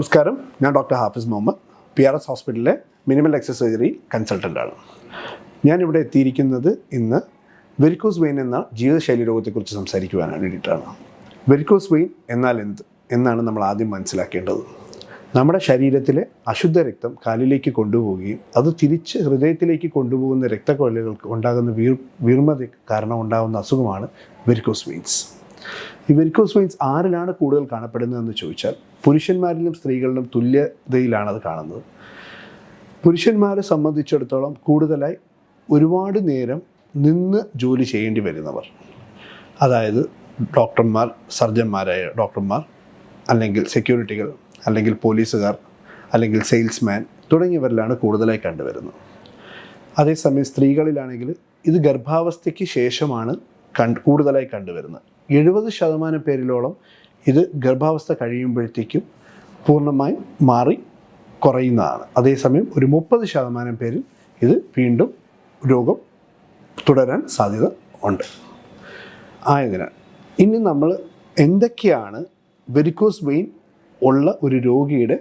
നമസ്കാരം. ഞാൻ doctor Hafiz Muhammad. P R S ഹോസ്പിറ്റലിലെ മിനിമൽ എക്സസ് സർജറി കൺസൾട്ടന്റാണ് ഞാനിവിടെ എത്തിയിരിക്കുന്നത് ഇന്ന് വെരിക്കോസ് വെയിൻ എന്ന ജീവിതശൈലി രോഗത്തെക്കുറിച്ച് സംസാരിക്കുവാൻ വേണ്ടിയിട്ടാണ്. വെരിക്കോസ് വെയിൻ എന്നാൽ എന്ത്? എന്നാണ് നമ്മൾ ആദ്യം മനസ്സിലാക്കേണ്ടത്. നമ്മുടെ ശരീരത്തിലെ അശുദ്ധ രക്തം കാലിലേക്ക് കൊണ്ടുപോവുകയും അത് തിരിച്ച് ഹൃദയത്തിലേക്ക് കൊണ്ടുപോകുന്ന രക്തക്കൊഴലുകൾക്ക് ഉണ്ടാകുന്ന വീർ വീർമത കാരണം ഉണ്ടാകുന്ന അസുഖമാണ് വെരിക്കോസ് വെയിൻസ് ഈ വെരിക്കോസ് വെയിൻസ് ആരിലാണ് കൂടുതൽ കാണപ്പെടുന്നതെന്ന് ചോദിച്ചാൽ പുരുഷന്മാരിലും സ്ത്രീകളിലും തുല്യതയിലാണ് അത് കാണുന്നത്. പുരുഷന്മാരെ സംബന്ധിച്ചിടത്തോളം കൂടുതലായി ഒരുപാട് നേരം നിന്ന് ജോലി ചെയ്യേണ്ടി വരുന്നവർ അതായത് ഡോക്ടർമാർ സർജന്മാരായ ഡോക്ടർമാർ അല്ലെങ്കിൽ സെക്യൂരിറ്റികൾ അല്ലെങ്കിൽ പോലീസുകാർ അല്ലെങ്കിൽ സെയിൽസ്മാൻ തുടങ്ങിയവരിലാണ് കൂടുതലായി കണ്ടുവരുന്നത്. അതേസമയം സ്ത്രീകളിലാണെങ്കിൽ ഇത് ഗർഭാവസ്ഥയ്ക്ക് ശേഷമാണ് കൺ കൂടുതലായി കണ്ടുവരുന്നത്. എഴുപത് ശതമാനം പേരിലോളം ഇത് ഗർഭാവസ്ഥ കഴിയുമ്പോഴത്തേക്കും പൂർണമായും മാറി കുറയുന്നതാണ്. അതേസമയം ഒരു മുപ്പത് ശതമാനം പേരിൽ ഇത് വീണ്ടും രോഗം തുടരാൻ സാധ്യത ഉണ്ട്. ആയതിനാൽ ഇനി നമ്മൾ എന്തൊക്കെയാണ് വെരിക്കോസ് വെയിൻ ഉള്ള ഒരു രോഗിയുടെ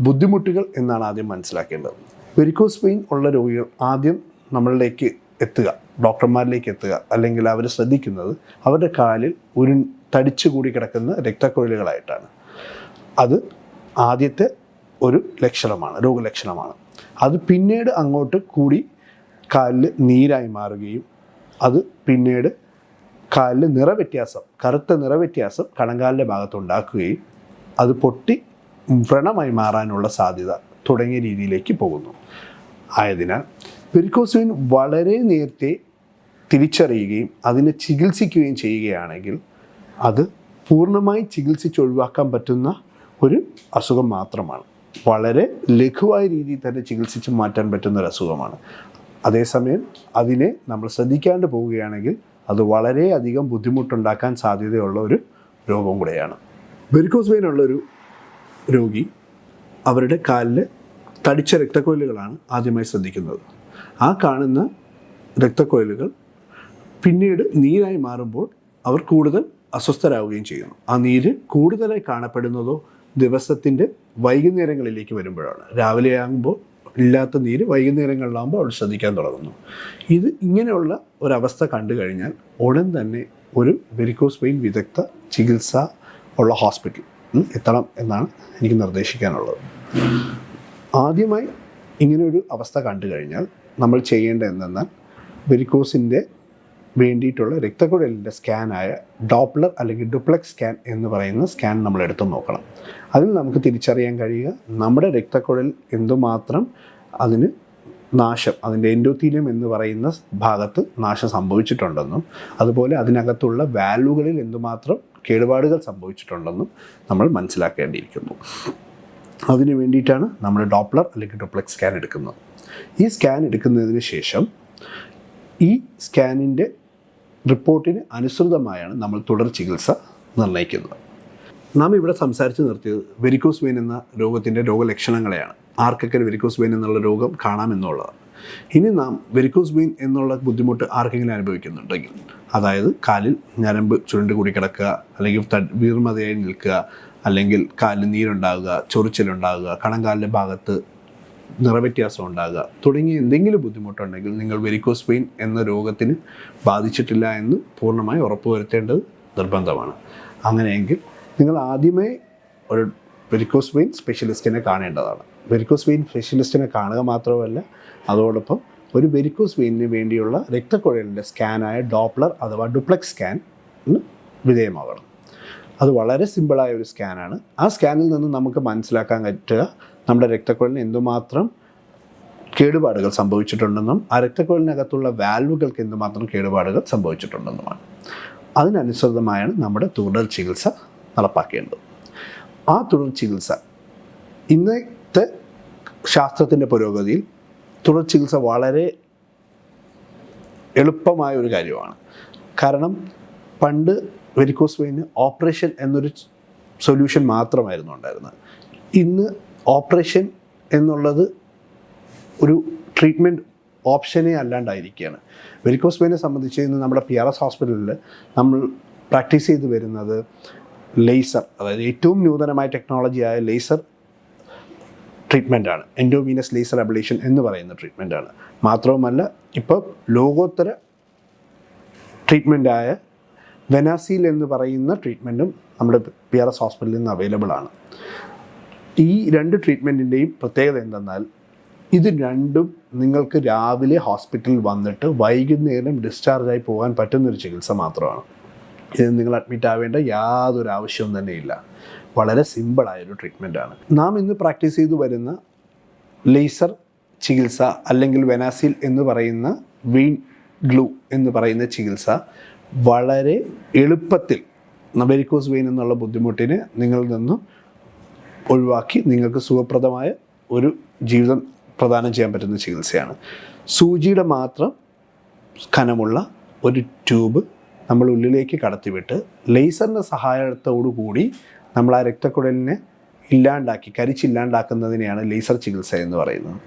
ബുദ്ധിമുട്ടുകൾ എന്നാണ് ആദ്യം മനസ്സിലാക്കേണ്ടത്. വെരിക്കോസ് വെയിൻ ഉള്ള രോഗികൾ ആദ്യം നമ്മളിലേക്ക് എത്തുക. ഡോക്ടർമാരിലേക്ക് എത്തുക അല്ലെങ്കിൽ അവർ ശ്രദ്ധിക്കുന്നത് അവരുടെ കാലിൽ ഒരു തടിച്ചു കൂടി കിടക്കുന്ന രക്തക്കൊഴിലുകളായിട്ടാണ് അത് ആദ്യത്തെ ഒരു ലക്ഷണമാണ് രോഗലക്ഷണമാണ്. അത് പിന്നീട് അങ്ങോട്ട് കൂടി കാലിൽ നീരായി മാറുകയും അത് പിന്നീട് കാലിൽ നിറവ്യത്യാസം കറുത്ത നിറവ്യത്യാസം കണങ്കാലിന്റെ ഭാഗത്ത് ഉണ്ടാക്കുകയും അത് പൊട്ടി വ്രണമായി മാറാനുള്ള സാധ്യത തുടങ്ങിയ രീതിയിലേക്ക് പോകുന്നു. ആയതിനാൽ പെരിക്കോസിൻ വളരെ നേരത്തെ തിരിച്ചറിയുകയും അതിനെ ചികിത്സിക്കുകയും ചെയ്യുകയാണെങ്കിൽ അത് പൂർണമായി ചികിത്സിച്ച് ഒഴിവാക്കാൻ പറ്റുന്ന ഒരു അസുഖം മാത്രമാണ്. വളരെ ലഘുവായ രീതിയിൽ തന്നെ ചികിത്സിച്ച് മാറ്റാൻ പറ്റുന്ന ഒരു അസുഖമാണ്. അതേസമയം അതിനെ നമ്മൾ ശ്രദ്ധിക്കാണ്ട് പോവുകയാണെങ്കിൽ അത് വളരെയധികം ബുദ്ധിമുട്ടുണ്ടാക്കാൻ സാധ്യതയുള്ള ഒരു രോഗം കൂടെയാണ്. വെരിക്കോസ് വെയിനുള്ളൊരു രോഗി അവരുടെ കാലിൽ തടിച്ച രക്തക്കൊയിലുകളാണ് ആദ്യമായി ശ്രദ്ധിക്കുന്നത്. ആ കാണുന്ന രക്തക്കൊഴലുകൾ പിന്നീട് നീരായി മാറുമ്പോൾ അവർ കൂടുതൽ അസ്വസ്ഥരാകുകയും ചെയ്യുന്നു. ആ നീര് കൂടുതലായി കാണപ്പെടുന്നതോ ദിവസത്തിന്റെ വൈകുന്നേരങ്ങളിലേക്ക് വരുമ്പോഴാണ്. രാവിലെ ആകുമ്പോൾ ഇല്ലാത്ത നീര് വൈകുന്നേരങ്ങളിലാകുമ്പോൾ അവർ ശ്രദ്ധിക്കാൻ തുടങ്ങുന്നു. ഇത് ഇങ്ങനെയുള്ള ഒരവസ്ഥ കണ്ടു കഴിഞ്ഞാൽ ഉടൻ തന്നെ ഒരു വെരിക്കോസ് വെയിൻ വിദഗ്ധ ചികിത്സ ഉള്ള ഹോസ്പിറ്റൽ എത്തണം എന്നാണ് എനിക്ക് നിർദ്ദേശിക്കാനുള്ളത്. ആദ്യമായി ഇങ്ങനെയൊരു അവസ്ഥ കണ്ടു കഴിഞ്ഞാൽ നമ്മൾ ചെയ്യേണ്ടത് എന്തെന്നാൽ വെരിക്കോസിന്റെ വേണ്ടിയിട്ടുള്ള രക്തക്കുഴലിന്റെ സ്കാനായ ഡോപ്ലർ അല്ലെങ്കിൽ ഡുപ്ലക്സ് സ്കാൻ എന്ന് പറയുന്ന സ്കാൻ നമ്മൾ എടുത്തു നോക്കണം. അതിൽ നമുക്ക് തിരിച്ചറിയാൻ കഴിയുക നമ്മുടെ രക്തക്കുഴൽ എന്തുമാത്രം അതിന് നാശം അതിന്റെ എൻഡോത്തീലിയം എന്ന് പറയുന്ന ഭാഗത്ത് നാശം സംഭവിച്ചിട്ടുണ്ടെന്നും അതുപോലെ അതിനകത്തുള്ള വാൽവുകളിൽ എന്തുമാത്രം കേടുപാടുകൾ സംഭവിച്ചിട്ടുണ്ടെന്നും നമ്മൾ മനസ്സിലാക്കേണ്ടിയിരിക്കുന്നു. അതിനു വേണ്ടിയിട്ടാണ് നമ്മൾ ഡോപ്ലർ അല്ലെങ്കിൽ ഡുപ്ലക്സ് സ്കാൻ എടുക്കുന്നത്. ഈ സ്കാൻ എടുക്കുന്നതിന് ശേഷം ഈ സ്കാനിന്റെ റിപ്പോർട്ടിന് അനുസൃതമായാണ് നമ്മൾ തുടർ ചികിത്സ നിർണയിക്കുന്നത്. നാം ഇവിടെ സംസാരിച്ച് നിർത്തിയത് വെരിക്കോസ് വെയിൻ എന്ന രോഗത്തിന്റെ രോഗലക്ഷണങ്ങളെയാണ്. ആർക്കൊക്കെ വെരിക്കോസ് വെയിൻ എന്നുള്ള രോഗം കാണാമെന്നുള്ളതാണ്. ഇനി നാം വെരിക്കോസ് വെയിൻ എന്നുള്ള ബുദ്ധിമുട്ട് ആർക്കെങ്കിലും അനുഭവിക്കുന്നുണ്ടെങ്കിൽ അതായത് കാലിൽ ഞരമ്പ് ചുരുണ്ട് കൂടി കിടക്കുക അല്ലെങ്കിൽ വീർമതയായി നിൽക്കുക അല്ലെങ്കിൽ കാലിൽ നീരുണ്ടാകുക ചൊറിച്ചിലുണ്ടാകുക കണങ്കാലിന്റെ ഭാഗത്ത് നിറവ്യത്യാസം ഉണ്ടാകുക. തുടങ്ങിയ എന്തെങ്കിലും ബുദ്ധിമുട്ടുണ്ടെങ്കിൽ നിങ്ങൾ വെരിക്കോസ് വെയിൻ എന്ന രോഗത്തിന് ബാധിച്ചിട്ടില്ല എന്ന് പൂർണമായി ഉറപ്പുവരുത്തേണ്ടത് നിർബന്ധമാണ്. അങ്ങനെയെങ്കിൽ നിങ്ങൾ ആദ്യമേ ഒരു വെരിക്കോസ് വെയിൻ സ്പെഷ്യലിസ്റ്റിനെ കാണേണ്ടതാണ്. വെരിക്കോസ് വെയിൻ സ്പെഷ്യലിസ്റ്റിനെ കാണുക മാത്രമല്ല അതോടൊപ്പം ഒരു വെരിക്കോസ് വെയിനിന് വേണ്ടിയുള്ള രക്തക്കുഴലിന്റെ സ്കാനായ ഡോപ്ലർ അഥവാ ഡുപ്ലക്സ് സ്കാൻ വിധേയമാകണം അത് വളരെ സിമ്പിളായ ഒരു സ്കാനാണ് ആ സ്കാനിൽ നിന്ന് നമുക്ക് മനസ്സിലാക്കാൻ പറ്റുക നമ്മുടെ രക്തക്കുഴലിന് എന്തുമാത്രം കേടുപാടുകൾ സംഭവിച്ചിട്ടുണ്ടെന്നും ആ രക്തക്കുഴലിനകത്തുള്ള വാൽവുകൾക്ക് എന്തുമാത്രം കേടുപാടുകൾ സംഭവിച്ചിട്ടുണ്ടെന്നുമാണ്. അതിനനുസൃതമായാണ് നമ്മുടെ തുടർ ചികിത്സ നടപ്പാക്കേണ്ടത്. ആ തുടർ ചികിത്സ ഇന്നത്തെ ശാസ്ത്രത്തിന്റെ പുരോഗതിയിൽ തുടർ ചികിത്സ വളരെ എളുപ്പമായ ഒരു കാര്യമാണ്. കാരണം പണ്ട് വെരിക്കോസ് വെയിന് ഓപ്പറേഷൻ എന്നൊരു സൊല്യൂഷൻ മാത്രമായിരുന്നു ഉണ്ടായിരുന്നത്. ഇന്ന് ഓപ്പറേഷൻ എന്നുള്ളത് ഒരു ട്രീറ്റ്മെന്റ് ഓപ്ഷനെ അല്ലാണ്ടായിരിക്കുകയാണ്. വെരിക്കോസ് വെയിനെ സംബന്ധിച്ച് ഇന്ന് നമ്മുടെ പി ആർ എസ് ഹോസ്പിറ്റലിൽ നമ്മൾ പ്രാക്ടീസ് ചെയ്ത് വരുന്നത് ലേസർ അതായത് ഏറ്റവും നൂതനമായ ടെക്നോളജിയായ ലേസർ ട്രീറ്റ്മെന്റാണ്. എൻഡോവീനസ് ലേസർ അബ്ലേഷൻ എന്ന് പറയുന്ന ട്രീറ്റ്മെന്റാണ്. മാത്രവുമല്ല ഇപ്പോൾ ലോകോത്തര ട്രീറ്റ്മെന്റായ വെനാസീൽ എന്ന് പറയുന്ന ട്രീറ്റ്മെന്റും നമ്മുടെ പി ആർ എസ് ഹോസ്പിറ്റലിൽ നിന്ന് അവൈലബിൾ ആണ് ഈ രണ്ട് ട്രീറ്റ്മെന്റിന്റെയും പ്രത്യേകത എന്തെന്നാൽ ഇത് രണ്ടും നിങ്ങൾക്ക് രാവിലെ ഹോസ്പിറ്റലിൽ വന്നിട്ട് വൈകുന്നേരം ഡിസ്ചാർജായി പോകാൻ പറ്റുന്നൊരു ചികിത്സ മാത്രമാണ്. ഇത് നിങ്ങൾ അഡ്മിറ്റ് ആവേണ്ട യാതൊരു ആവശ്യവും തന്നെ ഇല്ല. വളരെ സിമ്പിളായൊരു ട്രീറ്റ്മെന്റാണ് നാം ഇന്ന് പ്രാക്ടീസ് ചെയ്തു വരുന്ന ലേസർ ചികിത്സ അല്ലെങ്കിൽ വെനാസിൽ എന്ന് പറയുന്ന വീൻ ഗ്ലൂ എന്ന് പറയുന്ന ചികിത്സ വളരെ എളുപ്പത്തിൽ വെരിക്കോസ് വെയിൻ എന്നുള്ള ബുദ്ധിമുട്ടിന് നിങ്ങളിൽ നിന്നും ഒഴിവാക്കി നിങ്ങൾക്ക് സുഖപ്രദമായ ഒരു ജീവിതം പ്രദാനം ചെയ്യാൻ പറ്റുന്ന ചികിത്സയാണ്. സൂചിയുടെ മാത്രം കനമുള്ള ഒരു ട്യൂബ് നമ്മൾ ഉള്ളിലേക്ക് കടത്തിവിട്ട് ലേസറിന്റെ സഹായത്തോടു കൂടി നമ്മൾ ആ രക്തക്കുഴലിനെ ഇല്ലാണ്ടാക്കി കരിച്ചില്ലാണ്ടാക്കുന്നതിനെയാണ് ലേസർ ചികിത്സ എന്ന് പറയുന്നത്.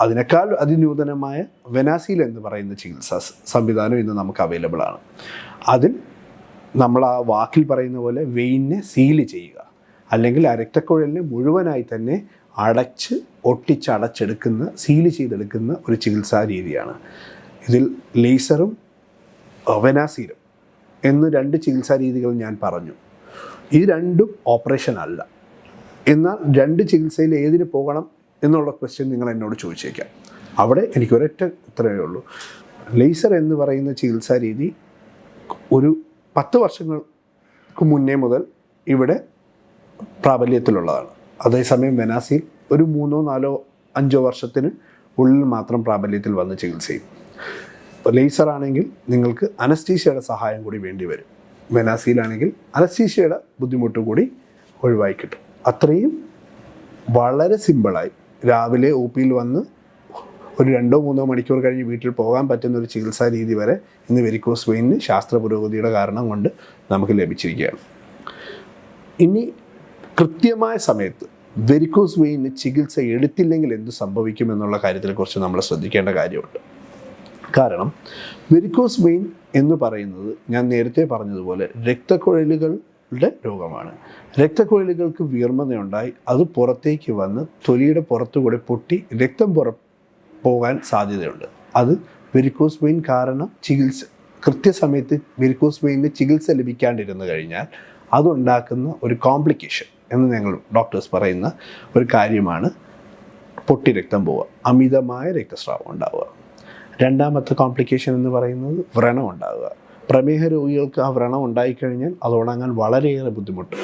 അതിനേക്കാൾ അതിനൂതനമായ വെനാസീൽ എന്ന് പറയുന്ന ചികിത്സാ സംവിധാനം ഇന്ന് നമുക്ക് അവൈലബിൾ ആണ് അതിൽ നമ്മൾ ആ വാക്കിൽ പറയുന്ന പോലെ വെയിനെ സീൽ ചെയ്യുക. അല്ലെങ്കിൽ ആ രക്തക്കുഴലിനെ മുഴുവനായി തന്നെ അടച്ച് ഒട്ടിച്ചടച്ചെടുക്കുന്ന സീൽ ചെയ്തെടുക്കുന്ന ഒരു ചികിത്സാ രീതിയാണ്. ഇതിൽ ലേസറും ഒവനാസീരും എന്ന് രണ്ട് ചികിത്സാ രീതികൾ ഞാൻ പറഞ്ഞു. ഈ രണ്ടും ഓപ്പറേഷൻ അല്ല. എന്നാൽ രണ്ട് ചികിത്സയിൽ ഏതിന് പോകണം എന്നുള്ള ക്വസ്റ്റ്യൻ നിങ്ങൾ എന്നോട് ചോദിച്ചേക്കാം. അവിടെ എനിക്ക് ഒരൊറ്റ ഉത്തരവേ ഉള്ളൂ. ലേസർ എന്ന് പറയുന്ന ചികിത്സാ രീതി ഒരു പത്ത് വർഷങ്ങൾക്ക് മുന്നേ മുതൽ ഇവിടെ പ്രാബല്യത്തിലുള്ളതാണ്. അതേസമയം വെനാസിൽ ഒരു മൂന്നോ നാലോ അഞ്ചോ വർഷത്തിന് ഉള്ളിൽ മാത്രം പ്രാബല്യത്തിൽ വന്ന് ചികിത്സ ചെയ്യും ഇപ്പോൾ ലേസർ ആണെങ്കിൽ നിങ്ങൾക്ക് അനസ്റ്റീഷ്യയുടെ സഹായം കൂടി വേണ്ടി വരും. വെനാസിയിലാണെങ്കിൽ അനസ്റ്റീഷ്യയുടെ ബുദ്ധിമുട്ട് കൂടി ഒഴിവായി കിട്ടും. അത്രയും വളരെ സിമ്പിളായി രാവിലെ ഒ പിയിൽ വന്ന് ഒരു രണ്ടോ മൂന്നോ മണിക്കൂർ കഴിഞ്ഞ് വീട്ടിൽ പോകാൻ പറ്റുന്ന ഒരു ചികിത്സാ രീതി വരെ ഇന്ന് വെരിക്കോസ് വെയിൻ ശാസ്ത്ര പുരോഗതിയുടെ കാരണം കൊണ്ട് നമുക്ക് ലഭിച്ചിരിക്കുകയാണ്. ഇനി കൃത്യമായ സമയത്ത് വെരിക്കോസ് വെയിന് ചികിത്സ എടുത്തില്ലെങ്കിൽ എന്ത് സംഭവിക്കും എന്നുള്ള കാര്യത്തെക്കുറിച്ച് നമ്മൾ ശ്രദ്ധിക്കേണ്ട കാര്യമുണ്ട്. കാരണം വെരിക്കോസ് വെയിൻ എന്ന് പറയുന്നത് ഞാൻ നേരത്തെ പറഞ്ഞതുപോലെ രക്തക്കുഴലുകളുടെ രോഗമാണ്. രക്തക്കുഴലുകൾക്ക് വീർമതയുണ്ടായി അത് പുറത്തേക്ക് വന്ന് തൊലിയുടെ പുറത്തുകൂടെ പൊട്ടി രക്തം പുറ പോകാൻ സാധ്യതയുണ്ട്. അത് വെരിക്കോസ് വെയിൻ കാരണം ചികിത്സ കൃത്യസമയത്ത് വെരിക്കോസ് വെയിന് ചികിത്സ ലഭിക്കാണ്ടിരുന്നു കഴിഞ്ഞാൽ അതുണ്ടാക്കുന്ന ഒരു കോംപ്ലിക്കേഷൻ എന്ന് ഞങ്ങൾ ഡോക്ടേഴ്സ് പറയുന്ന ഒരു കാര്യമാണ് പൊട്ടി രക്തം പോവുക. അമിതമായ രക്തസ്രാവം ഉണ്ടാവുക. രണ്ടാമത്തെ കോംപ്ലിക്കേഷൻ എന്ന് പറയുന്നത് വ്രണം ഉണ്ടാവുക. പ്രമേഹ രോഗികൾക്ക് ആ വ്രണം ഉണ്ടായിക്കഴിഞ്ഞാൽ അത് ഉണങ്ങാൻ വളരെയേറെ ബുദ്ധിമുട്ട്.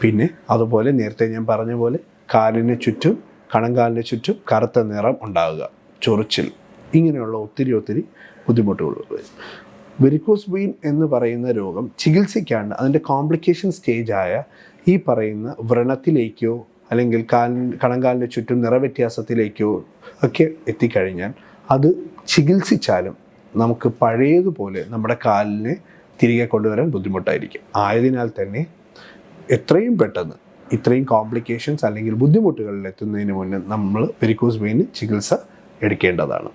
പിന്നെ അതുപോലെ നേരത്തെ ഞാൻ പറഞ്ഞ പോലെ കാലിന് ചുറ്റും കണങ്കാലിന് ചുറ്റും കറുത്ത നിറം ഉണ്ടാവുക. ചൊറിച്ചിൽ. ഇങ്ങനെയുള്ള ഒത്തിരി ഒത്തിരി ബുദ്ധിമുട്ടുകൾ വരും. വെരിക്കോസ് വെയിൻ എന്ന് പറയുന്ന രോഗം ചികിത്സിക്കാണ്ട് അതിന്റെ കോംപ്ലിക്കേഷൻ സ്റ്റേജായ ഈ പറയുന്ന വ്രണത്തിലേക്കോ അല്ലെങ്കിൽ കാലിന് കണങ്കാലിന് ചുറ്റും നിറവ്യത്യാസത്തിലേക്കോ ഒക്കെ എത്തിക്കഴിഞ്ഞാൽ അത് ചികിത്സിച്ചാലും നമുക്ക് പഴയതുപോലെ നമ്മുടെ കാലിനെ തിരികെ കൊണ്ടുവരാൻ ബുദ്ധിമുട്ടായിരിക്കും. ആയതിനാൽ തന്നെ എത്രയും പെട്ടെന്ന് ഇത്രയും കോംപ്ലിക്കേഷൻസ് അല്ലെങ്കിൽ ബുദ്ധിമുട്ടുകളിൽ എത്തുന്നതിന് മുന്നേ നമ്മൾ പെരിക്കോസ് വെയിന് ചികിത്സ എടുക്കേണ്ടതാണ്.